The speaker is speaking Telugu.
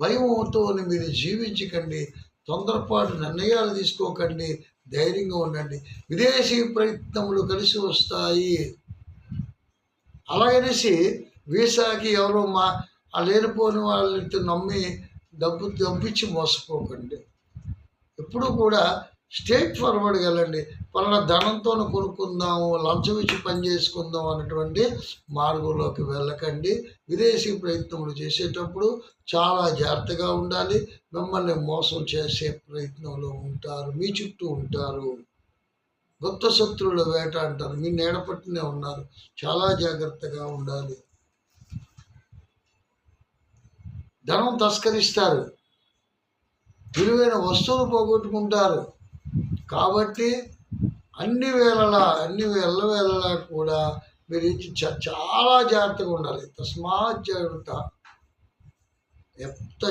భయంతో మీరు జీవించకండి తొందరపాటు నిర్ణయాలు తీసుకోకండి ధైర్యంగా ఉండండి. విదేశీ ప్రయత్నములు కలిసి వస్తాయి. అలాగనేసి వీసాకి ఎవరో మా ఆ లేనిపోని వాళ్ళని నమ్మి డబ్బు డబ్బిచ్చి మోసపోకండి. ఎప్పుడు కూడా స్టేట్ ఫార్వర్డ్ వెళ్ళండి. పలానా ధనంతో కొనుక్కుందాము లంచం ఇచ్చి పని చేసుకుందాం అన్నటువంటి మార్గంలోకి వెళ్ళకండి. విదేశీ ప్రయత్నములు చేసేటప్పుడు చాలా జాగ్రత్తగా ఉండాలి. మిమ్మల్ని మోసం చేసే ప్రయత్నంలో ఉంటారు. మీ చుట్టూ ఉంటారు. గుప్త శత్రువుల వేట అంటారు. మీ నీడపట్టునే ఉన్నారు. చాలా జాగ్రత్తగా ఉండాలి. ధనం తస్కరిస్తారు. విలువైన వస్తువులు పోగొట్టుకుంటారు. కాబట్టి అన్ని వేళలా అన్ని వేళ వేళలా కూడా మీరు ఇచ్చి చ- చాలా జాగ్రత్తగా ఉండాలి. తస్మాత్ జాగ్రత్త. ఎంత